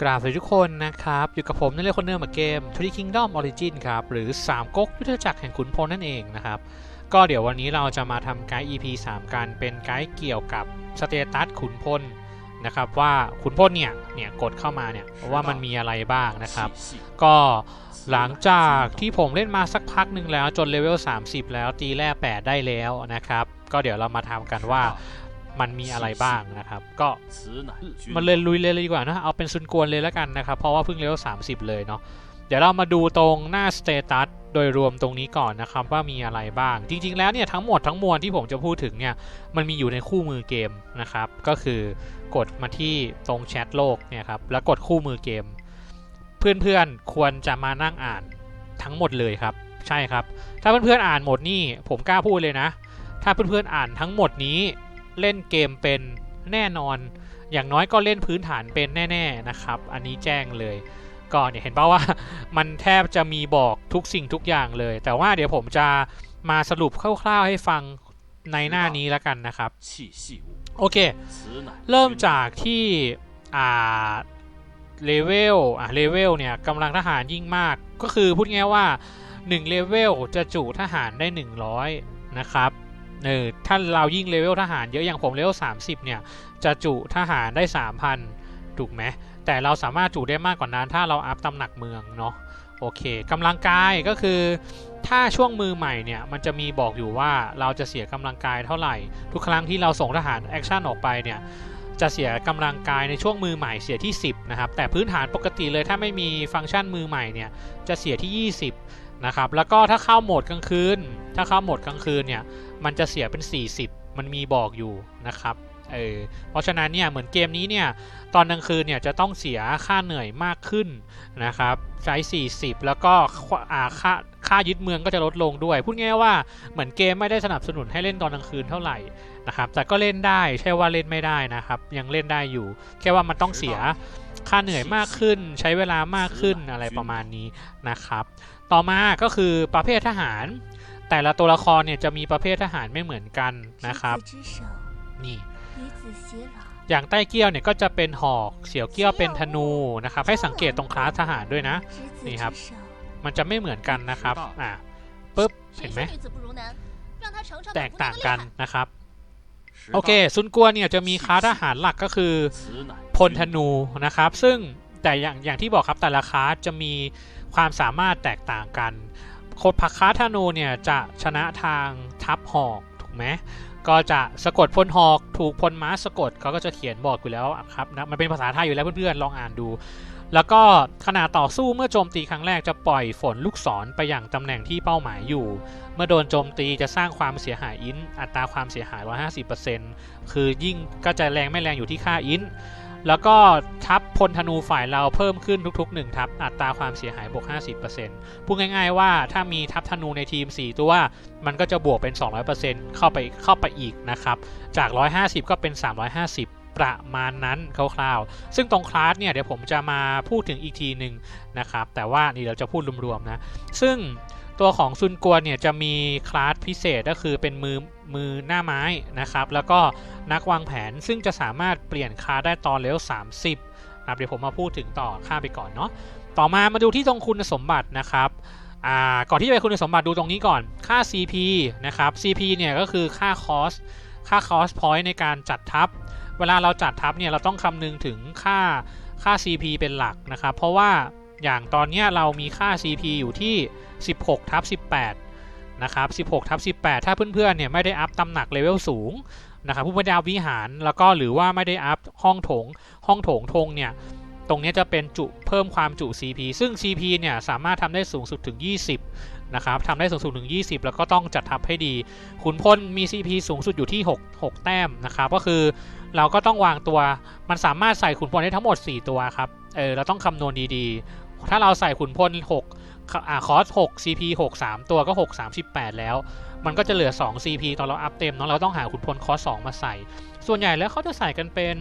กราบสวัสดีทุกคนนะครับ อยู่กับผมนั่นเลยคนเดิมเหมือนเกม Three Kingdom Origin ครับ หรือ 3ก๊กยุทธจักรแห่งขุนพลนั่นเองนะครับ ก็เดี๋ยววันนี้เราจะมาทำไกด์ EP 3 กันเป็นไกด์เกี่ยวกับสเตตัสขุนพลนะครับว่าขุนพลเนี่ยเนี่ยกดเข้ามาเนี่ยว่ามันมีอะไรบ้างนะครับ ก็หลังจากที่ผมเล่นมาสักพักหนึ่งแล้วจนเลเวล30 แล้วตีแร่8ได้แล้วนะครับ ก็เดี๋ยวเรามาทำกันว่า มันมีอะไรบ้างนะครับ ก็มันเลยลุยเลยเลยดีกว่านะเอาเป็นซุนกวนเลยแล้วกันนะครับ เพราะว่าเพิ่งเลเวล30 เลยเนาะเดี๋ยวเรามาดูตรงหน้าสเตตัสโดยรวมตรงนี้ก่อนนะครับว่ามีอะไรบ้าง จริง ๆ แล้วเนี่ยทั้งหมดทั้งมวลที่ผมจะพูดถึงเนี่ยมันมีอยู่ในคู่มือเกมนะครับ ก็คือกดมาที่ตรงแชทโลกเนี่ยครับแล้วกดคู่มือเกม เพื่อนๆควรจะมานั่งอ่านทั้งหมดเลยครับ ใช่ครับ ถ้าเพื่อนๆอ่านหมดนี่ผมกล้าพูดเลยนะ ถ้าเพื่อนๆอ่านทั้งหมดนี้ เล่นเกมเป็นแน่นอน อย่างน้อยก็เล่นพื้นฐานเป็นแน่ ๆนะครับ อันนี้แจ้งเลยก็เนี่ยเห็นป่าว่ามันแทบจะมีบอกทุกสิ่งทุกอย่างเลย แต่ว่าเดี๋ยวผมจะมาสรุปคร่าวๆให้ฟังในหน้านี้แล้วกันนะครับ โอเค เริ่มจากที่อ่าเลเวลอะเลเวลเนี่ยกำลังทหารยิ่งมาก ก็คือพูดง่ายว่า1เลเวลจะจุทหารได้ 100 นะครับ เออถ้าเรายิ่งเลเวลทหารเยอะอย่างผมเลเวล30เนี่ย จะจุทหารได้3,000ถูกไหมแต่เราสามารถจุได้มากกว่านั้นถ้าเราอัพตำหนักเมืองเนาะโอเคกำลังกายก็คือถ้าช่วงมือใหม่เนี่ยมันจะมีบอกอยู่ว่าเราจะเสียกำลังกายเท่าไหร่ ทุกครั้งที่เราส่งทหารแอคชั่นออกไปเนี่ยจะเสียกำลังกายในช่วงมือใหม่เสียที่ 10นะครับแต่พื้นฐานปกติเลยถ้าไม่มีฟังก์ชันมือใหม่เนี่ยจะเสียที่ 20นะครับแล้วก็ถ้าเข้าโหมดกลางคืน ถ้าเข้าโหมดกลางคืนเนี่ย มันจะเสียเป็น 40 มันมีบอกอยู่นะครับเออเพราะฉะนั้นเนี่ยเหมือนเกมนี้เนี่ยตอนกลางคืนเนี่ยจะต้องเสียค่าเหนื่อยมากขึ้นนะครับใช้ 40 แล้วก็ค่าค่ายึดเมืองก็จะลดลงด้วย พูดง่ายว่าเหมือนเกมไม่ได้สนับสนุนให้เล่นตอนกลางคืนเท่าไหร่นะครับแต่ก็เล่นได้ใช่ว่าเล่นไม่ได้นะครับ ยังเล่นได้อยู่ แค่ว่ามันต้องเสียค่าเหนื่อยมากขึ้น ใช้เวลามากขึ้นอะไรประมาณนี้นะครับ ต่อมาก็คือประเภททหาร แต่ละตัวละครเนี่ยจะมีประเภททหารไม่เหมือนกันนะครับ นี่ อย่างใต้เกี้ยวเนี่ยก็จะเป็นหอก เสี่ยวเกี้ยวเป็นธนูนะครับ ให้สังเกตตรงคลาสทหารด้วยนะ นี่ครับ มันจะไม่เหมือนกันนะครับ อ่าปุ๊บ เห็นไหม แตกต่างกันนะครับโอเคซุนกัวเนี่ยจะมีคลาสทหารหลักก็คือพลธนูนะครับ ซึ่งแต่อย่างอย่างที่บอกครับแต่ละคลาสจะมีความสามารถแตกต่างกัน โคดพักคาธนูเนี่ยจะชนะทางทับหอกถูกไหมก็จะสะกดพลหอกถูกพลม้าสะกดเขาก็จะเขียนบอกอยู่แล้วครับนะมันเป็นภาษาไทยอยู่แล้วเพื่อนๆลองอ่านดู แล้วก็ขณะต่อสู้เมื่อโจมตีครั้งแรกจะปล่อยฝนลูกศรไปอย่างตำแหน่งที่เป้าหมายอยู่ เมื่อโดนโจมตีจะสร้างความเสียหายอินอัตราความเสียหาย 150%คือยิ่งก็จะแรงไม่แรงอยู่ที่ค่าอิน แล้วก็ทับพลธนูฝ่ายเราเพิ่มขึ้นทุกๆ1ทับอัตราความเสียหายบวก 50%พูดง่ายๆว่าถ้ามีทัพธนูในทีม 4 ตัว มันก็จะบวกเป็น 200%เข้าไปเข้าไปอีกนะครับ จาก 150 ก็เป็น 350ประมาณนั้นคร่าวๆ ซึ่งตรงคลาสเนี่ยเดี๋ยวผมจะมาพูดถึงอีกทีหนึ่งนะครับ แต่ว่านี่เราจะพูดรวมๆนะ ซึ่งตัวของซุนกัวเนี่ยจะมีคลาสพิเศษก็คือเป็นมือ มือหน้าไม้นะครับ แล้วก็นักวางแผนซึ่งจะสามารถเปลี่ยนคาได้ตอนเลเวล30นะเดี๋ยวผมมาพูดถึงต่อข้าไปก่อนเนาะต่อมามาดูที่ตรงคุณสมบัตินะครับก่อนที่จะไปคุณสมบัติดูตรงนี้ก่อนค่า CP นะครับ CP เนี่ยก็คือค่าคอสค่าคอสพอยต์ในการจัดทัพเวลาเราจัดทัพเนี่ยเราต้องคำนึงถึงค่าค่า CP เป็นหลักนะครับ เพราะว่าอย่างตอนนี้เรามีค่า CP อยู่ที่ 16ทับ18 นะครับ 16ทับ18 ถ้าเพื่อนๆ เนี่ยไม่ได้อัพตำหนักเลเวลสูงนะครับผู้ไม่ได้อัพวิหาร แล้วก็หรือว่าไม่ได้อัพห้องโถง ห้องโถงธงเนี่ย ตรงนี้จะเป็นจุเพิ่มความจุ CP ซึ่ง CP เนี่ยสามารถทำได้สูงสุดถึง 20 นะครับทำได้สูงสุดถึง 20 แล้วก็ต้องจัดทับให้ดี ขุนพลมี CP สูงสุดอยู่ที่ 6 6 แต้มนะครับ ก็คือเราก็ต้องวางตัว มันสามารถใส่ขุนพลได้ทั้งหมด 4 ตัวครับ เออ เราต้องคำนวณดีๆ ถ้าเราใส่ขุนพล 6 อ่าคอส6 CP 6 3 ตัวก็ 6 38 แล้ว มันก็จะเหลือ 2 CP ตอนเราอัพเต็มเนาะเราต้องหาขุนพลคอส2มาใส่ ส่วนใหญ่แล้วเขาจะใส่กันเป็น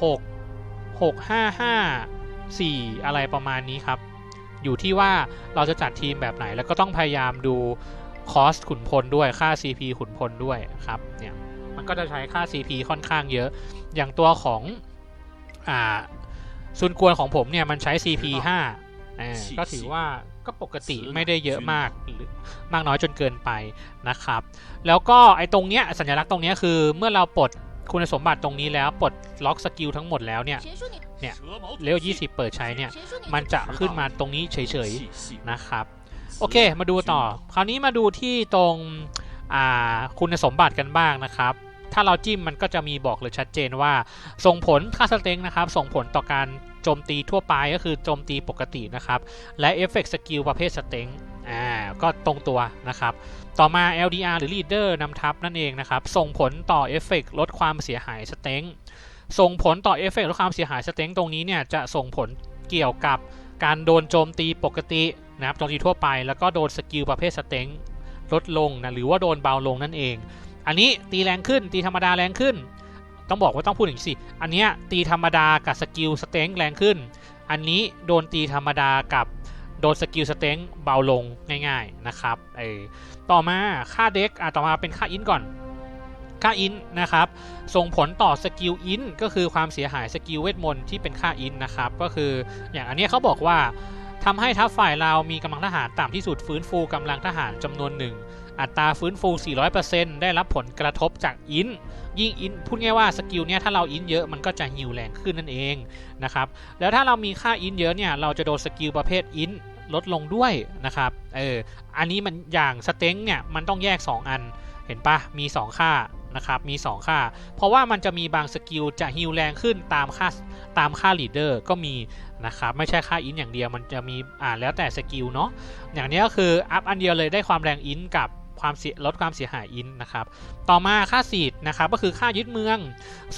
6 6 5 5 4 อะไรประมาณนี้ครับ อยู่ที่ว่าเราจะจัดทีมแบบไหน แล้วก็ต้องพยายามดูคอสขุนพลด้วยค่า CP ขุนพลด้วยครับเนี่ยมันก็จะใช้ค่า CP ค่อนข้างเยอะ อย่างตัวของอ่าซุนกวนของผมเนี่ยมันใช้ CP 5อ่า ก็ถือว่าก็ปกติไม่ได้เยอะมากหรือมากน้อยจนเกินไปนะครับ แล้วก็ไอ้ตรงเนี้ยสัญลักษณ์ตรงเนี้ยคือเมื่อเราปลดคุณสมบัติตรงนี้แล้วปลดล็อกสกิลทั้งหมดแล้วเนี่ยเนี่ยเลเวล20 เปิดใช้เนี่ยมันจะขึ้นมาตรงนี้เฉยๆนะครับโอเค มาดูต่อ คราวนี้มาดูที่ตรงอ่าคุณสมบัติกันบ้างนะครับ ถ้าเราจิ้มมันก็จะมีบอกเลยชัดเจนว่า ส่งผลค่าสเต็งนะครับ ส่งผลต่อการ โจมตีทั่วไปก็คือโจมตีปกตินะครับ และเอฟเฟกต์สกิลประเภทสเต็งอ่าก็ตรงตัวนะครับ ต่อมา LDR หรือ Leader นำทัพนั่นเองนะครับ ส่งผลต่อเอฟเฟกต์ลดความเสียหายสเต็งส่งผลต่อเอฟเฟกต์ลดความเสียหายสเต็งตรงนี้เนี่ยจะส่งผลเกี่ยวกับการโดนโจมตีปกตินะครับโจมตีทั่วไปแล้วก็โดนสกิลประเภทสเต็งลดลงนะหรือว่าโดนเบาลงนั่นเอง อันนี้ตีแรงขึ้นตีธรรมดาแรงขึ้น ต้องบอกว่าต้องพูดอย่างนี้สิ อันเนี้ยตีธรรมดากับสกิลสเต็งแรงขึ้น อันนี้โดนตีธรรมดากับโดนสกิลสเต็งเบาลงง่าย ๆนะครับเออต่อมาค่าเด็กอะต่อมาเป็นค่าอินก่อน ค่าอินนะครับ ส่งผลต่อสกิลอินก็คือความเสียหายสกิลเวทมนต์ที่เป็นค่าอินนะครับ ก็คืออย่างอันนี้เขาบอกว่าทำให้ทัพฝ่ายเรามีกำลังทหารต่ำที่สุดฟื้นฟูกำลังทหารจำนวนหนึ่ง อัตราฟื้นฟู 400%ได้รับผลกระทบจากอินยิ่งอินพูดง่ายว่าสกิลเนี้ยถ้าเราอินเยอะมันก็จะฮิวแรงขึ้นนั่นเองนะครับแล้วถ้าเรามีค่าอินเยอะเนี่ยเราจะโดนสกิลประเภทอินลดลงด้วยนะครับเอออันนี้มันอย่างสเต็งเนี่ยมันต้องแยก 2 อันเห็นปะมี 2 ค่านะครับมี 2 ค่า เพราะว่ามันจะมีบางสกิลจะฮิวแรงขึ้นตามค่าตามค่าลีดเดอร์ก็มีนะครับไม่ใช่ค่าอินอย่างเดียวมันจะมีอ่าแล้วแต่สกิลเนาะอย่างนี้ก็คืออัพอันเดียวเลยได้ความแรงอินกับ ความเสียลดความเสียหายอินนะครับ ต่อมาค่าสีดนะครับก็คือค่ายึดเมือง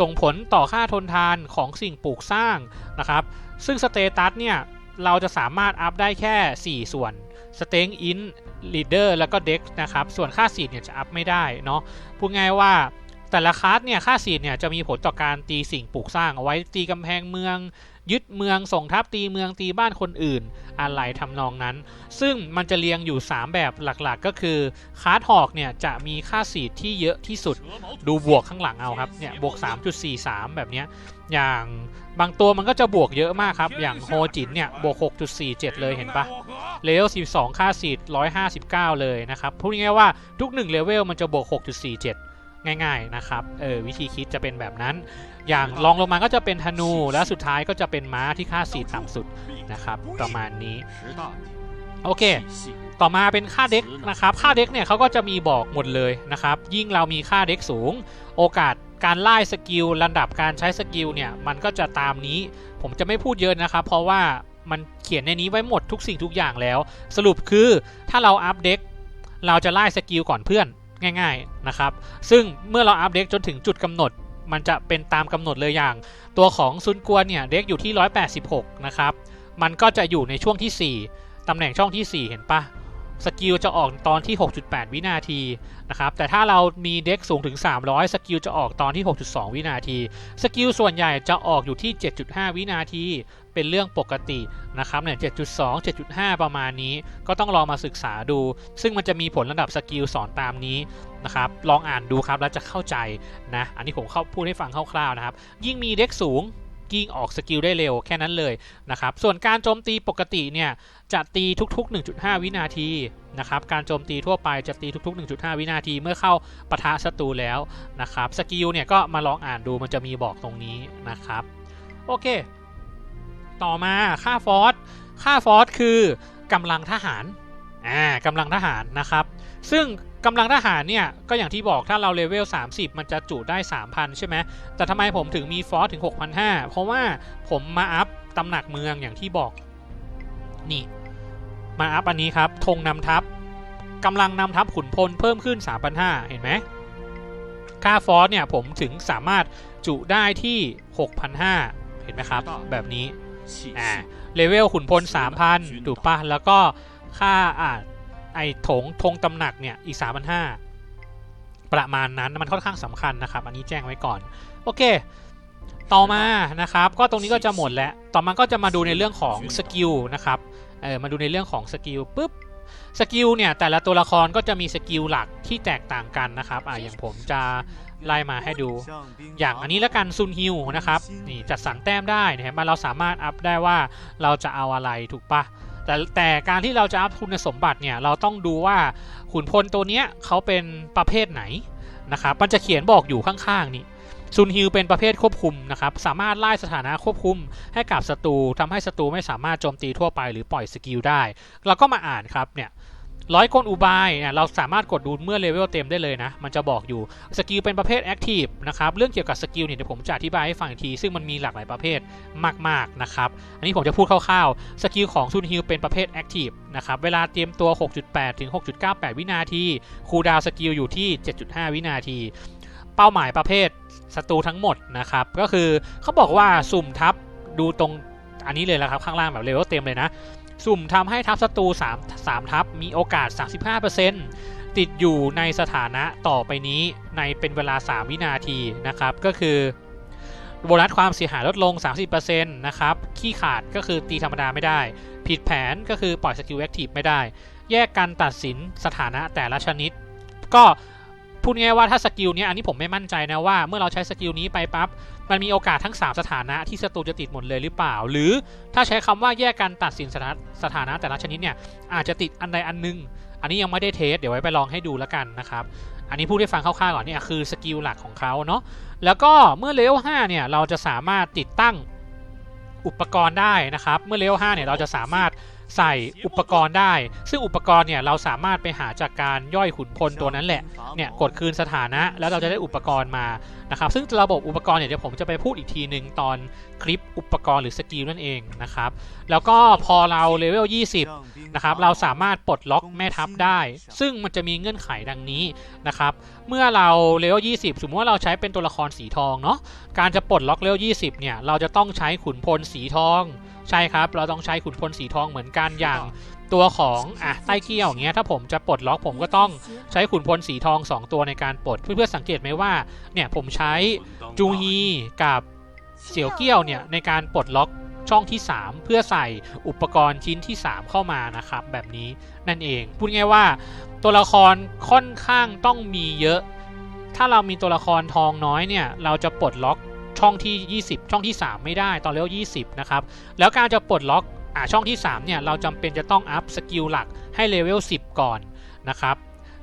ส่งผลต่อค่าทนทานของสิ่งปลูกสร้างนะครับ ซึ่งสเตตัสเนี่ยเราจะสามารถอัพได้แค่ 4 ส่วนสเต็งอินลีดเดอร์แล้วก็เด็กนะครับ ส่วนค่าสีดเนี่ยจะอัพไม่ได้เนาะพูดง่ายว่าแต่ละคลาสเนี่ยค่าสีดเนี่ยจะมีผลต่อการตีสิ่งปลูกสร้างเอาไว้ตีกำแพงเมือง ยึดเมืองส่งทัพตีเมืองตีบ้านคนอื่น อะไรทำนองนั้น ซึ่งมันจะเรียงอยู่ 3 แบบหลักๆ ก็คือคาร์ดหอกเนี่ยจะมีค่าสีดที่เยอะที่สุด ดูบวกข้างหลังเอาครับเนี่ยบวก 3.43 แบบเนี้ยอย่างบางตัวมันก็จะบวกเยอะมากครับ อย่างโฮจินเนี่ยบวก 6.47 เลยเห็นปะเลเวล 12 ค่าสีด159 เลยนะครับพูดง่ายๆว่าทุก1เลเวลมันจะบวก 6.47 ง่ายๆนะครับเออวิธีคิดจะเป็นแบบนั้น อย่างรองลงมาก็จะเป็นธนูและสุดท้ายก็จะเป็นม้าที่ค่าสีดต่ำสุดนะครับประมาณนี้โอเค ต่อมาเป็นค่าเด็กนะครับ ค่าเด็กเนี่ยเขาก็จะมีบอกหมดเลยนะครับ ยิ่งเรามีค่าเด็กสูง โอกาสการไล่สกิลระดับการใช้สกิลเนี่ยมันก็จะตามนี้ ผมจะไม่พูดเยอะนะครับ เพราะว่ามันเขียนในนี้ไว้หมดทุกสิ่งทุกอย่างแล้ว สรุปคือถ้าเราอัพเด็กเราจะไล่สกิลก่อนเพื่อน ง่ายๆนะครับ ซึ่งเมื่อเราอัพเด็กจนถึงจุดกำหนด มันจะเป็นตามกำหนดเลยอย่าง ตัวของซุนกวนเนี่ยเด็กอยู่ที่ 186 นะครับ มันก็จะอยู่ในช่วงที่ 4ตำแหน่งช่องที่ 4 เห็นปะ สกิลจะออกตอนที่ 6.8 วินาทีนะครับ แต่ถ้าเรามีเด็กสูงถึง 300 สกิลจะออกตอนที่ 6.2 วินาที สกิลส่วนใหญ่จะออกอยู่ที่ 7.5 วินาที เป็นเรื่องปกตินะครับเนี่ย 7.2 7.5 ประมาณนี้ ก็ต้องลองมาศึกษาดู ซึ่งมันจะมีผลระดับสกิลสอนตามนี้นะครับ ลองอ่านดูครับแล้วจะเข้าใจนะ อันนี้ผมเข้าพูดให้ฟังคร่าวๆนะครับ ยิ่งมีเด็กสูง ยิ่งออกสกิลได้เร็วแค่นั้นเลยนะครับส่วนการโจมตีปกติเนี่ยจะตีทุกๆ 1.5 วินาทีนะครับการโจมตีทั่วไปจะตีทุกๆ 1.5 วินาทีเมื่อเข้าปะทะศัตรูแล้วนะครับสกิลเนี่ยก็มาลองอ่านดูมันจะมีบอกตรงนี้นะครับโอเค ต่อมาค่าฟอสค่าฟอสคือกำลังทหารอ่ากำลังทหารนะครับ ซึ่ง กำลังทหารเนี่ย ก็อย่างที่บอกถ้าเราเลเวล 30 มันจะจุได้ 3,000 ใช่ไหม แต่ทำไมผมถึงมีฟอสถึง 6,500 เพราะว่าผมมาอัพตำหนักเมืองอย่างที่บอก นี่ มาอัพอันนี้ครับธงนำทัพกำลังนำทัพขุนพลเพิ่มขึ้น 3,500 เห็นไหม ค่าฟอสเนี่ยผมถึงสามารถจุได้ที่ 6,500 เห็นไหมครับ แบบนี้ อ่า เลเวลขุนพล 3,000 ถูกปะแล้วก็ค่าอ่า ไอถงธงตำหนักเนี่ยอีก 3,500 ประมาณนั้นมันค่อนข้างสำคัญนะครับ อันนี้แจ้งไว้ก่อน โอเค ต่อมานะครับ ก็ตรงนี้ก็จะหมดแล้ว ต่อมาก็จะมาดูในเรื่องของสกิลนะครับเออมาดูในเรื่องของสกิลปุ๊บสกิลเนี่ยแต่ละตัวละครก็จะมีสกิลหลักที่แตกต่างกันนะครับอ่าอย่างผมจะไล่มาให้ดู อย่างอันนี้แล้วกันซุนฮิวนะครับนี่จัดสรรแต้มได้นะฮะมาเราสามารถอัพได้ว่าเราจะเอาอะไรถูกปะ แต่แต่การที่เราจะอัพคุณสมบัติเนี่ยเราต้องดูว่าขุนพลตัวเนี้ยเขาเป็นประเภทไหนนะครับมันจะเขียนบอกอยู่ข้างๆนี่ซุนฮิวเป็นประเภทควบคุมนะครับสามารถไล่สถานะควบคุมให้กับศัตรูทำให้ศัตรูไม่สามารถโจมตีทั่วไปหรือปล่อยสกิลได้ เราก็มาอ่านครับเนี่ย ร้อยกลอุบายเนี่ยเราสามารถกดดูเมื่อเลเวลเต็มได้เลยนะ มันจะบอกอยู่สกิลเป็นประเภทแอคทีฟนะครับเรื่องเกี่ยวกับสกิลเนี่ยเดี๋ยวผมจะอธิบายให้ฟังอีกที ซึ่งมันมีหลากหลายประเภทมากๆนะครับ อันนี้ผมจะพูดคร่าวๆ สกิลของซุนฮิลเป็นประเภทแอคทีฟนะครับเวลาเตรียมตัว 6.8 ถึง 6.98 วินาที คูดาวสกิลอยู่ที่ 7.5 วินาที เป้าหมายประเภทศัตรูทั้งหมดนะครับก็คือเขาบอกว่าสุ่มทับดูตรงอันนี้เลยละครับข้างล่างแบบเลเวลเต็มเลยนะ สุ่มทำให้ทัพศัตรู3 3ทัพมีโอกาส 35%ติดอยู่ในสถานะต่อไปนี้ในเป็นเวลา 3 วินาทีนะครับ ก็คือโบนัสความเสียหายลดลง 30%นะครับ ขี้ขาดก็คือตีธรรมดาไม่ได้ ผิดแผนก็คือปล่อยสกิลแอคทีฟไม่ได้ แยกกันตัดสินสถานะแต่ละชนิด ก็ พูดง่ายว่าถ้าสกิลนี้อันนี้ผมไม่มั่นใจนะว่าเมื่อเราใช้สกิลนี้ไปปั๊บมันมีโอกาสทั้ง 3 สถานะที่ศัตรูจะติดหมดเลยหรือเปล่า หรือถ้าใช้คำว่าแยกกันตัดสินสถานะสถานะแต่ละชนิดเนี่ยอาจจะติดอันใดอันหนึง อันนี้ยังไม่ได้เทสเดี๋ยวไว้ไปลองให้ดูแล้วกันนะครับอันนี้พูดให้ฟังคร่าวๆก่อนเนี่ยคือสกิลหลักของเขาเนาะแล้วก็เมื่อเลเวล5เนี่ยเราจะสามารถติดตั้งอุปกรณ์ได้นะครับ เมื่อเลเวล5เนี่ยเราจะสามารถ ใส่อุปกรณ์ได้ ซึ่งอุปกรณ์เนี่ยเราสามารถไปหาจากการย่อยขุนพลตัวนั้นแหละเนี่ยกดคืนสถานะ แล้วเราจะได้อุปกรณ์มา นะครับซึ่งระบบอุปกรณ์เนี่ยเดี๋ยวผมจะไปพูดอีกทีหนึ่งตอนคลิปอุปกรณ์หรือสกิลนั่นเองนะครับแล้วก็พอเราเลเวล 20 นะครับเราสามารถปลดล็อกแม่ทัพได้ ซึ่งมันจะมีเงื่อนไขดังนี้นะครับเมื่อเราเลเวล 20 สมมติว่าเราใช้เป็นตัวละครสีทองเนาะการจะปลดล็อกเลเวล 20 เนี่ยเราจะต้องใช้ขุนพลสีทอง ใช่ครับ เราต้องใช้ขุนพลสีทองเหมือนกันอย่าง ตัวของอะใต้เกี้ยวอย่างเงี้ยถ้าผมจะปลดล็อกผมก็ต้องใช้ขุนพลสีทอง 2 ตัวในการปลดเพื่อนๆสังเกตไหมว่าเนี่ยผมใช้จูฮีกับเสี่ยวเกี้ยวเนี่ยในการปลดล็อกช่องที่ 3 เพื่อใส่อุปกรณ์ชิ้นที่ 3 เข้ามานะครับ แบบนี้นั่นเองพูดง่ายว่า ตัวละครค่อนข้างต้องมีเยอะ ถ้าเรามีตัวละครทองน้อยเนี่ยเราจะปลดล็อกช่องที่ 20 ช่องที่ 3 ไม่ได้ตอนเลเวล20 นะครับ แล้วการจะปลดล็อก อ่าช่องที่ 3 เนี่ย เราจำเป็นจะต้องอัพสกิลหลักให้เลเวล 10 ก่อนนะครับ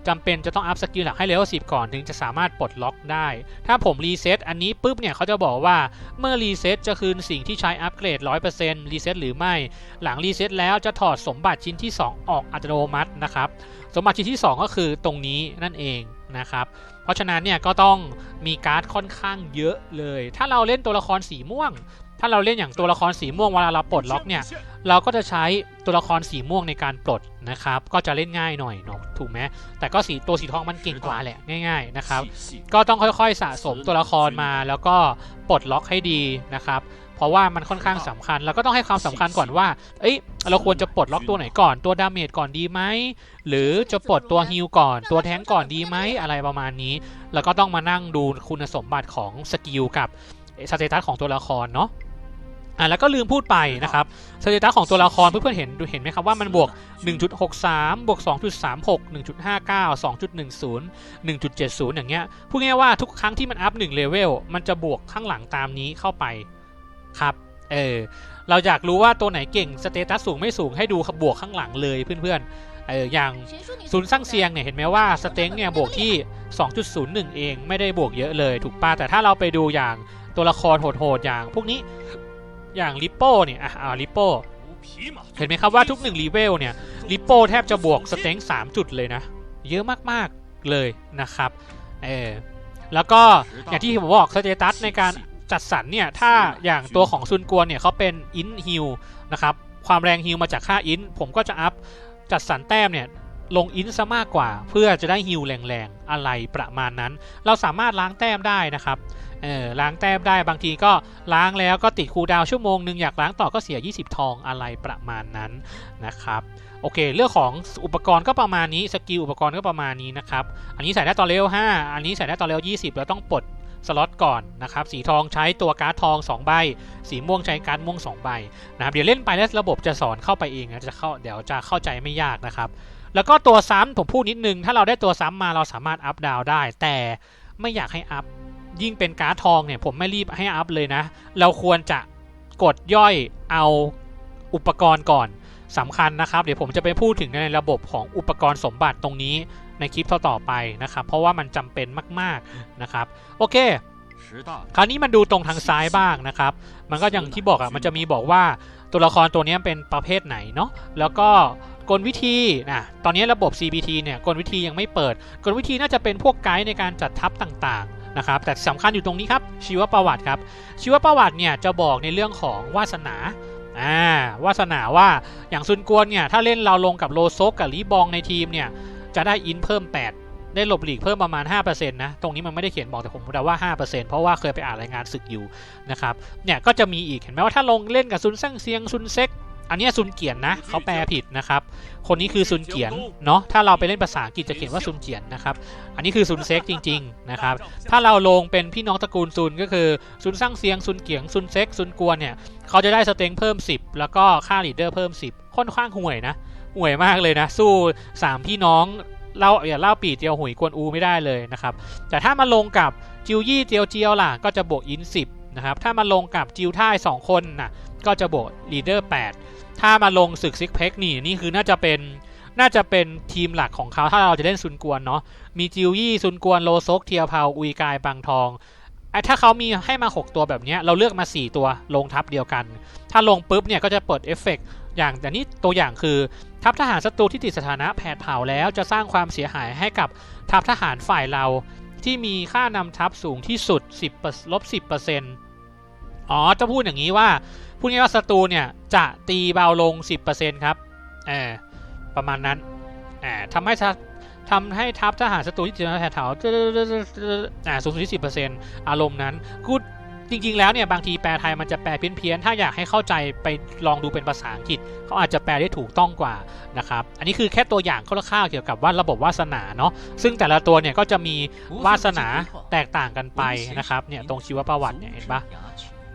จำเป็นจะต้องอัพสกิลหลักให้เลเวล 10 ก่อนถึงจะสามารถปลดล็อกได้ ถ้าผมรีเซ็ตอันนี้ปุ๊บเนี่ยเขาจะบอกว่าเมื่อรีเซ็ตจะคืนสิ่งที่ใช้อัปเกรด 100%รีเซ็ตหรือไม่ หลังรีเซ็ตแล้วจะถอดสมบัติชิ้นที่ 2 ออกอัตโนมัตินะครับ สมบัติชิ้นที่ 2 ก็คือตรงนี้นั่นเองนะครับ เพราะฉะนั้นเนี่ยก็ต้องมีการ์ดค่อนข้างเยอะเลย ถ้าเราเล่นตัวละครสีม่วง ถ้าเราเล่นอย่างตัวละครสีม่วงเวลาเราปลดล็อกเนี่ย เราก็จะใช้ตัวละครสีม่วงในการปลดนะครับ ก็จะเล่นง่ายหน่อยเนาะถูกไหมแต่ก็สีตัวสีทองมันเก่งกว่าแหละง่าย ๆนะครับ ก็ต้องค่อยๆสะสมตัวละครมาแล้วก็ปลดล็อกให้ดีนะครับ เพราะว่ามันค่อนข้างสำคัญ แล้วก็ต้องให้ความสำคัญก่อนว่า เอ้ยเราควรจะปลดล็อกตัวไหนก่อน ตัวดาเมจก่อนดีไหมหรือจะปลดตัวฮิลก่อน ตัวแทงก่อนดีไหมอะไรประมาณนี้ แล้วก็ต้องมานั่งดูคุณสมบัติของสกิลกับสเตตัสของตัวละครเนาะ อะแล้วก็ลืมพูดไปนะครับสเตตัสของตัวละครเพื่อนๆเห็นดูเห็นไหมครับว่ามันบวก 1.63 บวก 2.36 1.59 2.10 1.70 อย่างเงี้ยพูดง่ายว่าทุกครั้งที่มันอัพ1เลเวลมันจะบวกข้างหลังตามนี้เข้าไปครับเออเราอยากรู้ว่าตัวไหนเก่งสเตตัสสูงไม่สูงให้ดูบวกข้างหลังเลยเพื่อนๆเอออย่างศูนย์สร้างเซียงเนี่ยเห็นไหมว่าสเต็งเนี่ยบวกที่ 2.01 เองไม่ได้บวกเยอะเลยถูกป่ะแต่ถ้าเราไปดูอย่างตัวละครโหดๆอย่างพวกนี้ อย่างลิปโป้เนี่ยอะอ่าลิปโป้เห็นไหมครับว่าทุก1รีเวลเนี่ยลิปโป้แทบจะบวกสเต็ง3จุดเลยนะ เยอะมากๆเลยนะครับเออแล้วก็อย่างที่ผมบอกสเตตัสในการจัดสรรเนี่ยถ้าอย่างตัวของซุนกวนเนี่ยเขาเป็นอินฮิลนะครับความแรงฮิลมาจากค่าอินผมก็จะอัพจัดสรรแต้มเนี่ย ลงอินซะมากกว่า เพื่อจะได้ฮิลแรงๆ อะไรประมาณนั้น เราสามารถล้างแต้มได้นะครับเออล้างแต้มได้บางทีก็ล้างแล้วก็ติดคูดาวชั่วโมงหนึ่งอยากล้างต่อก็เสีย 20 ทองอะไรประมาณนั้นนะครับโอเค เรื่องของอุปกรณ์ก็ประมาณนี้สกิลอุปกรณ์ก็ประมาณนี้นะครับอันนี้ใส่ได้ตอนเลเวล5อันนี้ใส่ได้ตอนเลเวล20แล้วต้องปลดสล็อตก่อนนะครับสีทองใช้ตัวการ์ดทอง 2 ใบ สีม่วงใช้การ์ดม่วง 2 ใบนะครับเดี๋ยวเล่นไปแล้วระบบจะสอนเข้าไปเองนะจะเข้าเดี๋ยวจะเข้าใจไม่ยากนะครับ แล้วก็ตัวซ้ำผมพูดนิดนึง ถ้าเราได้ตัวซ้ำมาเราสามารถอัพดาวได้ แต่ไม่อยากให้อัพ ยิ่งเป็นการ์ดทองเนี่ยผมไม่รีบให้อัพเลยนะ เราควรจะกดย่อยเอาอุปกรณ์ก่อนสำคัญนะครับ เดี๋ยวผมจะไปพูดถึงในระบบของอุปกรณ์สมบัติตรงนี้ในคลิปต่อๆไปนะครับ เพราะว่ามันจำเป็นมาก ๆนะครับ โอเคคราวนี้มันดูตรงทางซ้ายบ้างนะครับ มันก็อย่างที่บอกอะมันจะมีบอกว่าตัวละครตัวนี้เป็นประเภทไหนเนาะแล้วก็ กลวิธีนะตอนนี้ระบบ CBT เนี่ยกลวิธียังไม่เปิด กลวิธีน่าจะเป็นพวกไกด์ในการจัดทัพต่างๆนะครับแต่สำคัญอยู่ตรงนี้ครับชีวประวัติครับชีวประวัติเนี่ยจะบอกในเรื่องของวาสนาอ่าวาสนาว่าอย่างซุนกวนเนี่ยถ้าเล่นเราลงกับโลโซกกับลีบองในทีมเนี่ยจะได้อินเพิ่ม 8 ได้หลบหลีกเพิ่มประมาณ 5%นะตรงนี้มันไม่ได้เขียนบอกแต่ผมเดาว่า 5%เพราะว่าเคยไปอ่านรายงานศึกอยู่นะครับเนี่ยก็จะมีอีกเห็นไหมว่าถ้าลงเล่นกับซุนซังเซียงซุนเซ็ก อันเนี้ยซุนเกียนนะเขาแปลผิดนะครับ คนนี้คือซุนเกียนเนาะถ้าเราไปเล่นภาษาอังกฤษจะเขียนว่าซุนเกียนนะครับ อันนี้คือซุนเซ็กจริงๆนะครับถ้าเราลงเป็นพี่น้องตระกูลซุนก็คือซุนซังเซียงซุนเกียงซุนเซ็กซุนกวนเนี่ยเขาจะได้สเต็งเพิ่ม 10 แล้วก็ค่าลีดเดอร์เพิ่ม 10 ค่อนข้างห่วยนะห่วยมากเลยนะ สู้ 3 พี่น้องเล่าอย่าเล่าปีเจียวหุยกวนอูไม่ได้เลยนะครับแต่ถ้ามาลงกับจิวยี่เจียวเจียวล่ะก็จะบวกอิน10นะครับถ้ามาลงกับจิวท่าย2คนน่ะก็จะบวกลีดเดอร์8 ถ้ามาลงศึกซิกเพ็กนี่นี่คือน่าจะเป็นน่าจะเป็นทีมหลักของเขาถ้าเราจะเล่นซุนกวนเนาะมีจิวยี่ซุนกวนโลซกเทียวเผาอุยกายบางทองไอถ้าเขามีให้มา 6 ตัวแบบนี้เราเลือกมา 4 ตัวลงทับเดียวกัน ถ้าลงปุ๊บเนี่ยก็จะเปิดเอฟเฟกต์อย่างแต่นี้ตัวอย่างคือทัพทหารศัตรูที่ติดสถานะแผดเผาแล้วจะสร้างความเสียหายให้กับทัพทหารฝ่ายเราที่มีค่านำทัพสูงที่สุด 10ลบ10% อ๋อจะพูดอย่างนี้ว่า พูดง่ายว่าศัตรูเนี่ยจะตีเบาลง 10%ครับเออประมาณนั้นอ่าทำให้ทำให้ทัพทหารศัตรูที่ติดมาแถวแถวอ่าสูงสุดที่สิบเปอร์เซ็นต์อารมณ์นั้นกูจริง ๆ แล้วเนี่ยบางทีแปลไทยมันจะแปลเพี้ยนๆ ถ้าอยากให้เข้าใจไปลองดูเป็นภาษาอังกฤษเขาอาจจะแปลได้ถูกต้องกว่านะครับ อันนี้คือแค่ตัวอย่างคร่าวๆเกี่ยวกับว่าระบบวาสนาเนาะ ซึ่งแต่ละตัวเนี่ยก็จะมีวาสนาแตกต่างกันไปนะครับ เนี่ยตรงชีวประวัติเนี่ยเห็นปะ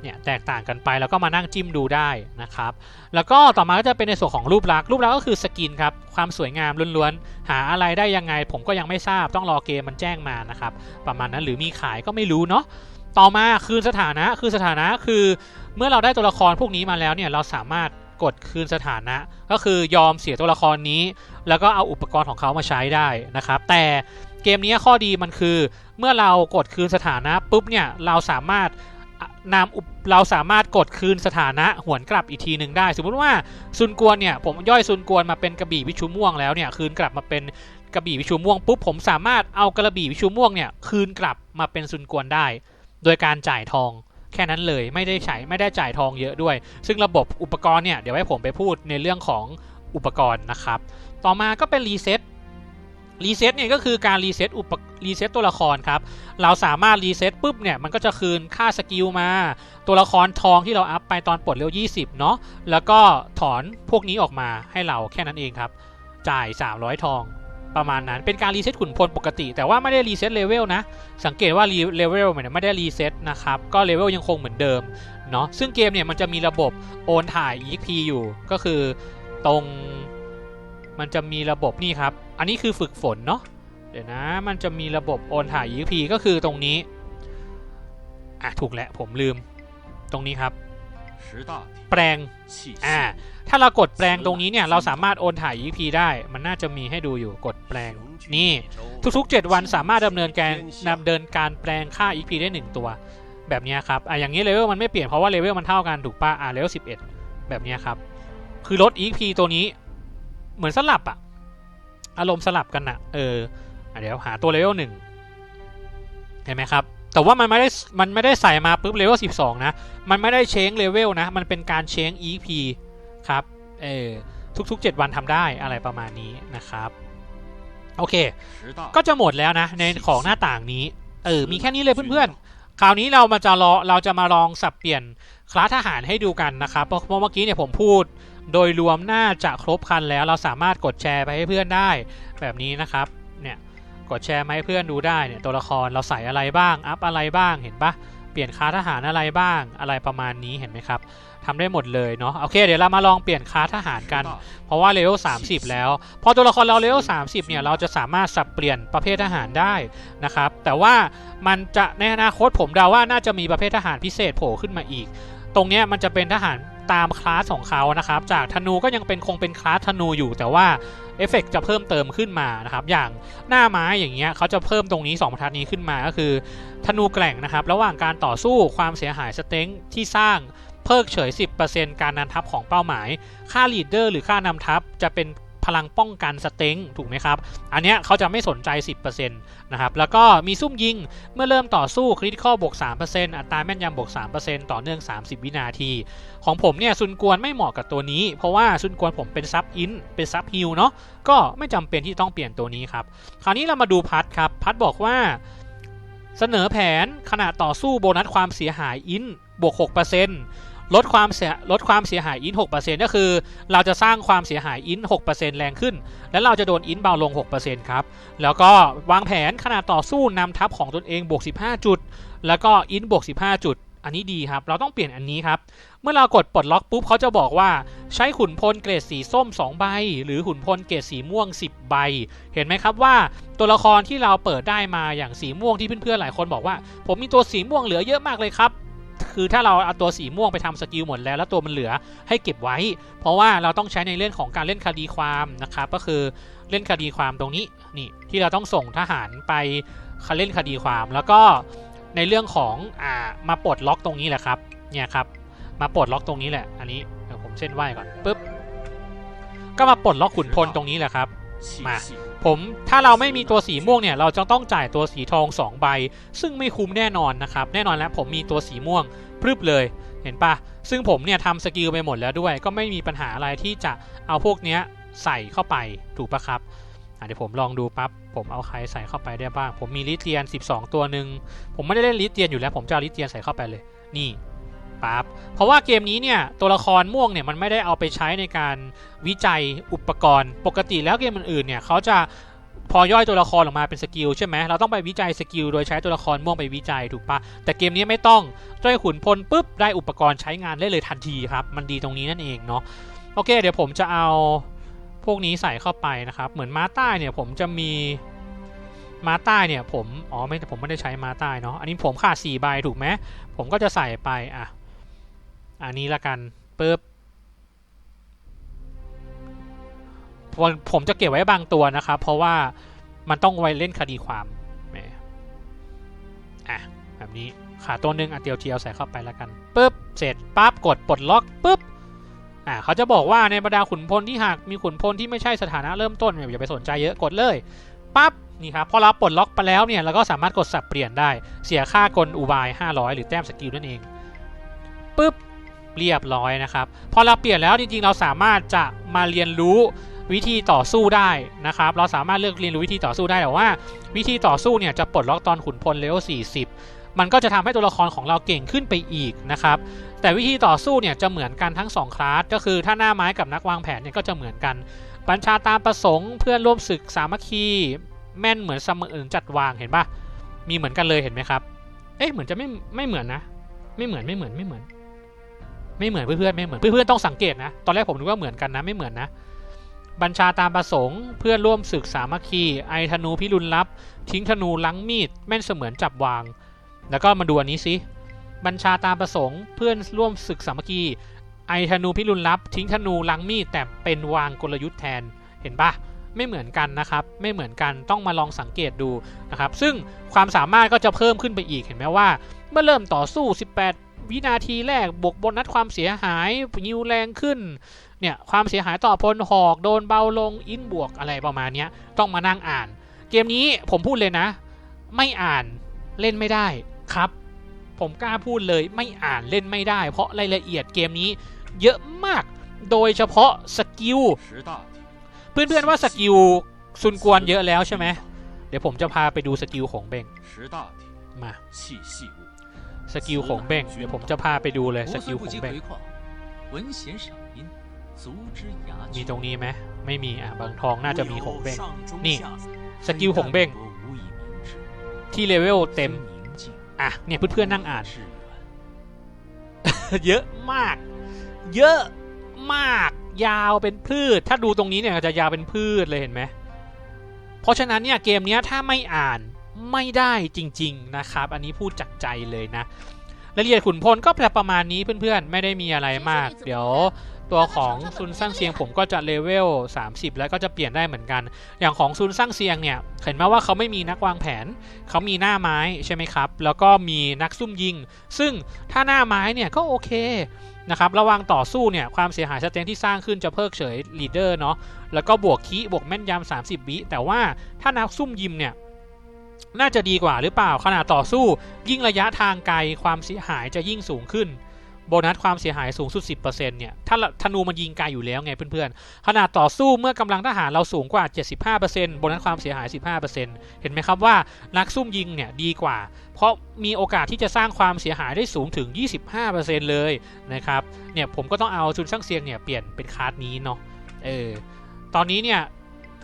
เนี่ยแตกต่างกันไปแล้วก็มานั่งจิ้มดูได้นะครับ แล้วก็ต่อมาก็จะเป็นในส่วนของรูปลักษณ์รูปลักษณ์ก็คือสกินครับความสวยงามล้วนๆ หาอะไรได้ยังไง ผมก็ยังไม่ทราบต้องรอเกมมันแจ้งมานะครับประมาณนั้นหรือมีขายก็ไม่รู้เนาะต่อมาคืนสถานะคือสถานะคือเมื่อเราได้ตัวละครพวกนี้มาแล้วเนี่ยเราสามารถกดคืนสถานะ ก็คือยอมเสียตัวละครนี้ แล้วก็เอาอุปกรณ์ของเขามาใช้ได้นะครับ แต่เกมนี้ข้อดีมันคือ เมื่อเรากดคืนสถานะปุ๊บเนี่ยเราสามารถ นำเราสามารถกดคืนสถานะหวนกลับอีกทีหนึ่งได้ สมมติว่าซุนกวนเนี่ยผมย่อยซุนกวนมาเป็นกระบี่วิชูม่วงแล้วเนี่ยคืนกลับมาเป็นกระบี่วิชูม่วงปุ๊บผมสามารถเอากระบี่วิชูม่วงเนี่ยคืนกลับมาเป็นซุนกวนได้ โดยการจ่ายทองแค่นั้นเลยไม่ได้ใช้ไม่ได้จ่ายทองเยอะด้วย ซึ่งระบบอุปกรณ์เนี่ยเดี๋ยวให้ผมไปพูดในเรื่องของอุปกรณ์นะครับ ต่อมาก็เป็นรีเซ็ต รีเซ็ตเนี่ยก็คือการรีเซ็ตอุปรีเซ็ตตัวละครครับ เราสามารถรีเซ็ตปุ๊บเนี่ยมันก็จะคืนค่าสกิลมา ตัวละครทองที่เราอัพไปตอนปลดเร็ว 20 เนาะแล้วก็ถอนพวกนี้ออกมาให้เราแค่นั้นเองครับ จ่าย 300 ทองประมาณนั้นเป็นการรีเซ็ตขุนพลปกติ แต่ว่าไม่ได้รีเซ็ตเลเวลนะ สังเกตว่าเลเวลเนี่ยไม่ได้รีเซ็ตนะครับ ก็เลเวลยังคงเหมือนเดิมเนาะซึ่งเกมเนี่ยมันจะมีระบบโอนถ่าย EXP อยู่ก็คือตรง มันจะมีระบบนี่ครับ อันนี้คือฝึกฝนเนาะเดี๋ยวนะ มันจะมีระบบโอนถ่าย EP ก็คือตรงนี้ อะ ถูกแล้วผมลืม ตรงนี้ครับ แปลง อ่า ถ้าเรากดแปลงตรงนี้เนี่ย เราสามารถโอนถ่าย EP ได้ มันน่าจะมีให้ดูอยู่ กดแปลง นี่ ทุกๆ 7 วันสามารถดำเนินการดำเนินการแปลงค่า EP ได้ 1 ตัว แบบนี้ครับ อะ อย่างนี้เลเวลมันไม่เปลี่ยนเพราะว่าเลเวลมันเท่ากันถูกปะอะ เลเวล11 แบบนี้ครับ คือลด EP ตัวนี้ เหมือนสลับอะอารมณ์สลับกันอะเออเดี๋ยวหาตัวเลเวลหนึ่งเห็นไหมครับ แต่ว่ามันไม่ได้มันไม่ได้ใส่มาปุ๊บเลเวล12 นะ มันไม่ได้เช้งเลเวลนะ มันเป็นการเช้ง EP ครับเออทุกๆ 7 วันทำได้อะไรประมาณนี้นะครับโอเค ก็จะหมดแล้วนะ ในของหน้าต่างนี้ เออ มีแค่นี้เลยเพื่อนๆ คราวนี้เรามาจะรอเราจะมาลองสับเปลี่ยนคลาสทหารให้ดูกันนะครับ เพราะเพราะเมื่อกี้เนี่ยผมพูด โดยรวมน่าจะครบคันแล้วเราสามารถกดแชร์ไปให้เพื่อนได้ แบบนี้นะครับเนี่ยกดแชร์มาให้เพื่อนดูได้เนี่ยตัวละครเราใส่อะไรบ้างอัพอะไรบ้างเห็นปะเปลี่ยนค้าทหารอะไรบ้างอะไรประมาณนี้เห็นไหมครับทำได้หมดเลยเนาะโอเคเดี๋ยวเรามาลองเปลี่ยนค้าทหารกัน เพราะว่าเลเวล30 แล้ว พอตัวละครเราเลเวล30เนี่ยเราจะสามารถสับเปลี่ยนประเภททหารได้นะครับแต่ว่ามันจะในอนาคตผมเดาว่าน่าจะมีประเภททหารพิเศษโผล่ขึ้นมาอีก ตรงเนี้ยมันจะเป็นทหาร ตามคลาสของเขานะครับ จากธนูก็ยังเป็นคงเป็นคลาสธนูอยู่ แต่ว่าเอฟเฟกต์จะเพิ่มเติมขึ้นมานะครับ อย่างหน้าไม้อย่างเงี้ยเขาจะเพิ่มตรงนี้2บรรทัดนี้ขึ้นมาก็คือ ธนูแกล่งนะครับ ระหว่างการต่อสู้ความเสียหายสเต็งที่สร้างเพิกเฉย 10%การนำทัพของเป้าหมาย ค่าลีดเดอร์หรือค่านำทัพจะเป็น พลังป้องกันสเต็งถูกไหมครับ อันเนี้ยเขาจะไม่สนใจ 10%นะครับแล้วก็มีซุ่มยิงเมื่อเริ่มต่อสู้คริติคอลบวก 3%อัตราแม่นยำบวก 3%ต่อเนื่อง 30 วินาที ของผมเนี่ยซุนกวนไม่เหมาะกับตัวนี้ เพราะว่าซุนกวนผมเป็นซับอินเป็นซับฮิลเนาะก็ไม่จำเป็นที่ต้องเปลี่ยนตัวนี้ครับคราวนี้เรามาดูพัดครับพัดบอกว่าเสนอแผนขณะต่อสู้โบนัสความเสียหายอินบวก 6% ลดความเสียลดความเสียหายอิน6%ก็คือ เราจะสร้างความเสียหายอิน6%แรงขึ้น แล้วเราจะโดนอินเบาลง 6%ครับ แล้วก็วางแผนขณะต่อสู้นำทัพของตนเองบวก 15 จุด แล้วก็อินบวก 15 จุด อันนี้ดีครับ เราต้องเปลี่ยนอันนี้ครับ เมื่อเรากดปลดล็อกปุ๊บเขาจะบอกว่าใช้ขุนพลเกรดสีส้ม 2 ใบ หรือขุนพลเกรดสีม่วง 10 ใบ เห็นไหมครับว่าตัวละครที่เราเปิดได้มาอย่างสีม่วงที่เพื่อนๆหลายคนบอกว่า ผมมีตัวสีม่วงเหลือเยอะมากเลยครับ คือถ้าเราเอาตัวสีม่วงไปทำสกิลหมดแล้ว แล้วตัวมันเหลือให้เก็บไว้ เพราะว่าเราต้องใช้ในเรื่องของการเล่นคดีความนะครับก็คือเล่นคดีความตรงนี้นี่ที่เราต้องส่งทหารไปเล่นคดีความ แล้วก็ในเรื่องของอ่ามาปลดล็อกตรงนี้แหละครับเนี่ยครับมาปลดล็อกตรงนี้แหละ อันนี้เดี๋ยวผมเส้นไหวก่อนปุ๊บก็มาปลดล็อกขุนพลตรงนี้แหละครับมา ผมถ้าเราไม่มีตัวสีม่วงเนี่ย เราจะต้องจ่ายตัวสีทอง 2 ใบ ซึ่งไม่คุ้มแน่นอนนะครับ แน่นอนแล้วผมมีตัวสีม่วงพรึบเลยเห็นปะซึ่งผมเนี่ยทำสกิลไปหมดแล้วด้วย ก็ไม่มีปัญหาอะไรที่จะเอาพวกเนี้ยใส่เข้าไปถูกปะครับเดี๋ยวผมลองดูปั๊บผมเอาใครใส่เข้าไปได้บ้าง ผมมีลิเทียน 12 ตัวหนึ่งผมไม่ได้เล่นลิเทียนอยู่แล้ว ผมจะเอาลิเทียนใส่เข้าไปเลย นี่ ปั๊บเพราะว่าเกมนี้เนี่ยตัวละครม่วงเนี่ยมันไม่ได้เอาไปใช้ในการวิจัยอุปกรณ์ ปกติแล้วเกมอื่นๆเนี่ยเขาจะพอย่อยตัวละครออกมาเป็นสกิลใช่ไหมเราต้องไปวิจัยสกิลโดยใช้ตัวละครม่วงไปวิจัยถูกปะแต่เกมนี้ไม่ต้องด้วยขุนพลปุ๊บได้อุปกรณ์ใช้งานได้เลยทันทีครับ มันดีตรงนี้นั่นเองเนาะโอเค เดี๋ยวผมจะเอาพวกนี้ใส่เข้าไปนะครับ เหมือนมาใต้เนี่ยผมจะมีมาใต้เนี่ยผมอ๋อไม่ผมไม่ได้ใช้มาใต้เนาะอันนี้ผมขาดสี่ใบถูกไหมผมก็จะใส่ไปอะ อันนี้ละกันปึ๊บผมผมจะเก็บไว้บางตัวนะครับ เพราะว่ามันต้องไว้เล่นคดีความแหมอะแบบนี้ขาตัวหนึ่งอะเตียวเจียวใส่เข้าไปล้วกันปึ๊บเสร็จปั๊บกดปลดล็อกปึ๊บอะเขาจะบอกว่าในบรรดาขุนพลที่หากมีขุนพลที่ไม่ใช่สถานะเริ่มต้นอย่าไปสนใจเยอะกดเลยปั๊บนี่ครับพอเราปลดล็อกไปแล้วเนี่ยเราก็สามารถกดสับเปลี่ยนได้เสียค่ากลอุบาย 500 หรือแต้มสกิลนั่นเองปึ๊บ เรียบร้อยนะครับ พอเราเปลี่ยนแล้วจริงๆ เราสามารถจะมาเรียนรู้วิธีต่อสู้ได้นะครับ เราสามารถเลือกเรียนรู้วิธีต่อสู้ได้แต่ว่า วิธีต่อสู้เนี่ยจะปลดล็อกตอนขุนพลเลเวล40 มันก็จะทำให้ตัวละครของเราเก่งขึ้นไปอีกนะครับ แต่วิธีต่อสู้เนี่ยจะเหมือนกันทั้ง 2 คลาส ก็คือถ้าหน้าไม้กับนักวางแผนเนี่ยก็จะเหมือนกัน บัญชาตามประสงค์เพื่อนร่วมศึกสามัคคีแม่นเหมือนเสมอจัดวางเห็นปะมีเหมือนกันเลยเห็นไหมครับ เอ๊ะเหมือนจะไม่ไม่เหมือนนะ ไม่เหมือนไม่เหมือนไม่เหมือน ไม่เหมือนเพื่อนๆไม่เหมือนเพื่อนๆต้องสังเกตนะตอนแรกผมนึกว่าเหมือนกันนะไม่เหมือนนะ บัญชาตามประสงค์เพื่อนร่วมศึกสามัคคี ไอธนูพิรุณลับ ทิ้งธนูลังมีดแม่นเสมือนจับวาง แล้วก็มาดูอันนี้สิบัญชาตามประสงค์เพื่อนร่วมศึกสามัคคี ไอธนูพิรุณลับ ทิ้งธนูลังมีดแต่เป็นวางกลยุทธ์แทนเห็นปะไม่เหมือนกันนะครับ ไม่เหมือนกันต้องมาลองสังเกตดูนะครับ ซึ่งความสามารถก็จะเพิ่มขึ้นไปอีกเห็นไหมว่า เมื่อเริ่มต่อสู้ 18 วินาทีแรกบวกโบนัสความเสียหายยิวแรงขึ้นเนี่ยความเสียหายต่อพลหอกโดนเบาลงอินบวกอะไรประมาณนี้ต้องมานั่งอ่าน เกมนี้ผมพูดเลยนะ ไม่อ่านเล่นไม่ได้ครับ ผมกล้าพูดเลยไม่อ่านเล่นไม่ได้ เพราะรายละเอียดเกมนี้ เยอะมากโดยเฉพาะสกิลเพื่อนๆว่าสกิลซุนกวนเยอะแล้วใช่ไหมเดี๋ยวผมจะพาไปดูสกิลของเบงมา สกิลของเบงเดี๋ยวผมจะพาไปดูเลยสกิลของเบงมีตรงนี้ไหมไม่มีอะบางทองน่าจะมีของเบงนี่สกิลของเบงที่เลเวลเต็ม อะ เนี่ยเพื่อนๆนั่งอ่าน致远。เยอะมาก เยอะมาก ยาวเป็นพืช ถ้าดูตรงนี้เนี่ยจะยาวเป็นพืชเลยเห็นไหม เพราะฉะนั้นเนี่ยเกมเนี้ยถ้าไม่อ่าน ไม่ได้จริง ๆ นะครับ อันนี้พูดจากใจเลยนะรายละเอียดขุนพลก็ประมาณนี้เพื่อนๆ ไม่ได้มีอะไรมาก เดี๋ยวตัวของซุนซังเซียงผมก็จะเลเวล 30 แล้วก็จะเปลี่ยนได้เหมือนกัน อย่างของซุนซังเซียงเนี่ย เห็นไหมว่าเขาไม่มีนักวางแผน เขามีหน้าไม้ใช่ไหมครับ แล้วก็มีนักซุ่มยิง ซึ่งถ้าหน้าไม้เนี่ยก็โอเคนะครับระวังต่อสู้เนี่ยความเสียหายสเตนที่สร้างขึ้นจะเพิกเฉยลีดเดอร์เนาะ แล้วก็บวกคีบวกแม่นยำ30 วิแต่ว่าถ้านักซุ่มยิมเนี่ย น่าจะดีกว่าหรือเปล่าขนาดต่อสู้ ยิ่งระยะทางไกลความเสียหายจะยิ่งสูงขึ้นโบนัสความเสียหายสูงสุด 10%เนี่ยถ้าธนูมันยิงไกลอยู่แล้วไงเพื่อนๆ ขนาดต่อสู้เมื่อกำลังทหารเราสูงกว่า 75%โบนัสความเสียหาย 15%เห็นไหมครับว่านักซุ่มยิงเนี่ยดีกว่า เพราะมีโอกาสที่จะสร้างความเสียหายได้สูงถึง 25%เลยนะครับเนี่ยผมก็ต้องเอาชุนช่างเซียงเนี่ยเปลี่ยนเป็นคาร์ดนี้เนาะเออตอนนี้เนี่ย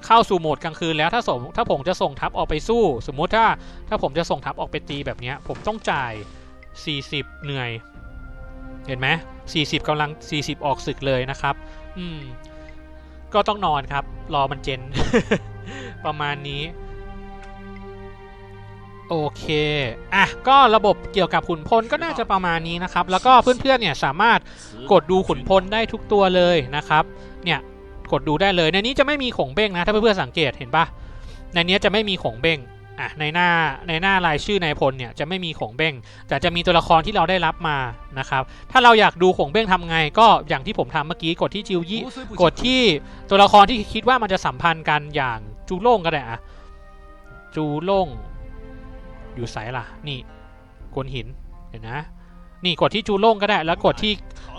เข้าสู่โหมดกลางคืนแล้วถ้าส่งถ้าผมจะส่งทัพออกไปสู้ สมมุติถ้าถ้าผมจะส่งทัพออกไปตีแบบนี้ผมต้องจ่าย 40 เหนื่อย เห็นไหม40กำลัง 40 ออกศึกเลยนะครับ อืม ก็ต้องนอนครับ รอมันเจน ประมาณนี้ โอเค อะ ก็ระบบเกี่ยวกับขุนพลก็น่าจะประมาณนี้นะครับ แล้วก็เพื่อนๆเนี่ยสามารถกดดูขุนพลได้ทุกตัวเลยนะครับ เนี่ย กดดูได้เลย ในนี้จะไม่มีขงเบ้งนะ ถ้าเพื่อนๆสังเกตเห็นปะในนี้จะไม่มีขงเบ้งอะในหน้าในหน้ารายชื่อในพลเนี่ยจะไม่มีขงเบ้งแต่จะมีตัวละครที่เราได้รับมานะครับถ้าเราอยากดูขงเบ้งทำไง ก็อย่างที่ผมทำเมื่อกี้กดที่จิวยี่กดที่ตัวละครที่คิดว่ามันจะสัมพันธ์กันอย่างจูโล่งก็ได้อะจูโล่งอยู่สายล่ะนี่กนหินเห็นนะ นี่กดที่จูโล่งก็ได้ แล้วกดที่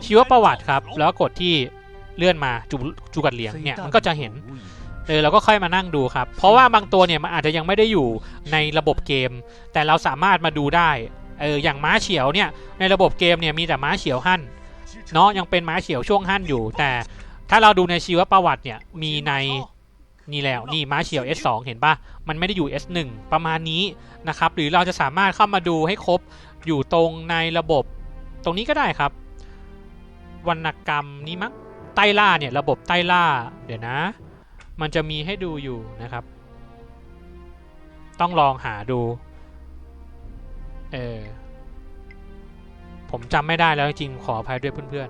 ชีวประวัติครับ แล้วกดที่ เลื่อนมาจูจูกัดเหลียงเนี่ยมันก็จะเห็นเออเราก็ค่อยมานั่งดูครับ เพราะว่าบางตัวเนี่ยมันอาจจะยังไม่ได้อยู่ในระบบเกม แต่เราสามารถมาดูได้เอออย่างม้าเฉียวเนี่ยในระบบเกมเนี่ยมีแต่ม้าเฉียวหั่นเนาะยังเป็นม้าเฉียวช่วงหั่นอยู่ แต่ถ้าเราดูในชีวประวัติเนี่ยมีในนี่แล้วนี่ม้าเฉียว S2 เห็นปะมันไม่ได้อยู่ S1 ประมาณนี้นะครับ หรือเราจะสามารถเข้ามาดูให้ครบอยู่ตรงในระบบ ตรงนี้ก็ได้ครับ วรรณกรรมนี้มั้ง ไต้ล่าเนี่ยระบบไต้ล่าเดี๋ยวนะ มันจะมีให้ดูอยู่นะครับ ต้องลองหาดูเออผมจำไม่ได้แล้วจริงขออภัยด้วยเพื่อน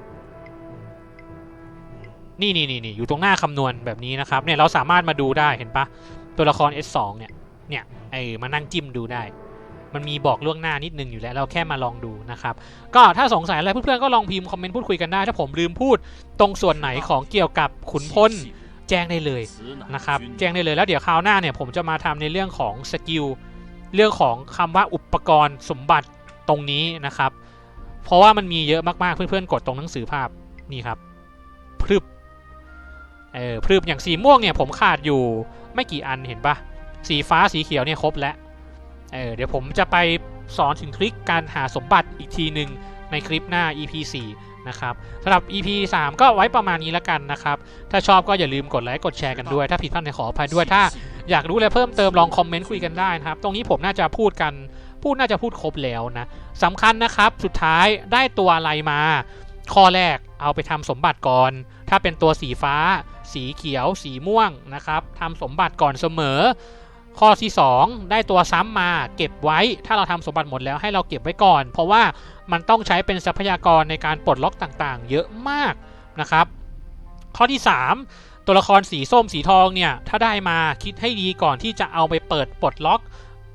ๆ นี่นี่นี่นี่อยู่ตรงหน้าคำนวณแบบนี้นะครับเนี่ยเราสามารถมาดูได้เห็นปะตัวละคร S2 เนี่ยเนี่ยเออมานั่งจิ้มดูได้ มันมีบอกล่วงหน้านิดนึงอยู่แล้วเราแค่มาลองดูนะครับ ก็ถ้าสงสัยอะไรเพื่อนๆก็ลองพิมพ์คอมเมนต์พูดคุยกันได้ ถ้าผมลืมพูดตรงส่วนไหนของเกี่ยวกับขุนพลแจ้งได้เลยนะครับแจ้งได้เลยแล้วเดี๋ยวคราวหน้าเนี่ยผมจะมาทำในเรื่องของสกิลเรื่องของคำว่าอุปกรณ์สมบัติตรงนี้นะครับ เพราะว่ามันมีเยอะมากๆเพื่อนๆกดตรงหนังสือภาพนี่ครับพรึบเออพรึบอย่างสีม่วงเนี่ยผมขาดอยู่ไม่กี่อันเห็นปะสีฟ้าสีเขียวเนี่ยครบแล้ว เออเดี๋ยวผมจะไปสอนถึงทริคการหาสมบัติอีกทีหนึ่งในคลิปหน้า EP 4นะครับสำหรับ EP 3 ก็ไว้ประมาณนี้แล้วกันนะครับ ถ้าชอบก็อย่าลืมกดไลค์กดแชร์กันด้วย ถ้าผิดพลาดในขออภัยด้วย ถ้าอยากรู้อะไรเพิ่มเติมลองคอมเมนต์คุยกันได้นะครับ ตรงนี้ผมน่าจะพูดกัน พูดน่าจะพูดครบแล้วนะสำคัญนะครับ สุดท้ายได้ตัวอะไรมา ข้อแรกเอาไปทำสมบัติก่อน ถ้าเป็นตัวสีฟ้า สีเขียว สีม่วงนะครับทำสมบัติก่อนเสมอ ข้อที่ 2 ได้ตัวซ้ำมาเก็บไว้ ถ้าเราทำสมบัติหมดแล้วให้เราเก็บไว้ก่อน เพราะว่ามันต้องใช้เป็นทรัพยากรในการปลดล็อกต่างๆ เยอะมากนะครับ ข้อที่ 3 ตัวละครสีส้มสีทองเนี่ยถ้าได้มาคิดให้ดีก่อนที่จะเอาไปเปิดปลดล็อก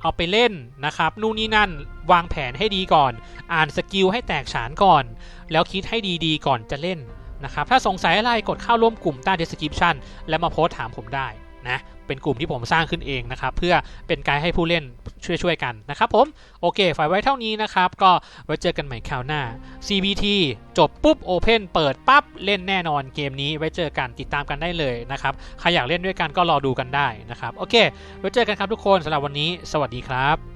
เอาไปเล่นนะครับนู่นนี่นั่นวางแผนให้ดีก่อน อ่านสกิลให้แตกฉานก่อน แล้วคิดให้ดีๆก่อนจะเล่นนะครับถ้าสงสัยอะไรกดเข้าร่วมกลุ่มใต้ description แล้วมาโพสต์ถามผมได้ นะเป็นกลุ่มที่ผมสร้างขึ้นเองนะครับ เพื่อเป็นไกด์ให้ผู้เล่นช่วยๆกันนะครับผม โอเคฝากไว้เท่านี้นะครับ ก็ไว้เจอกันใหม่คราวหน้า CBT จบปุ๊บ Open เปิดปั๊บ เล่นแน่นอนเกมนี้ไว้เจอกันติดตามกันได้เลยนะครับ ใครอยากเล่นด้วยกันก็รอดูกันได้นะครับ โอเค ไว้เจอกันครับทุกคนสำหรับวันนี้ สวัสดีครับ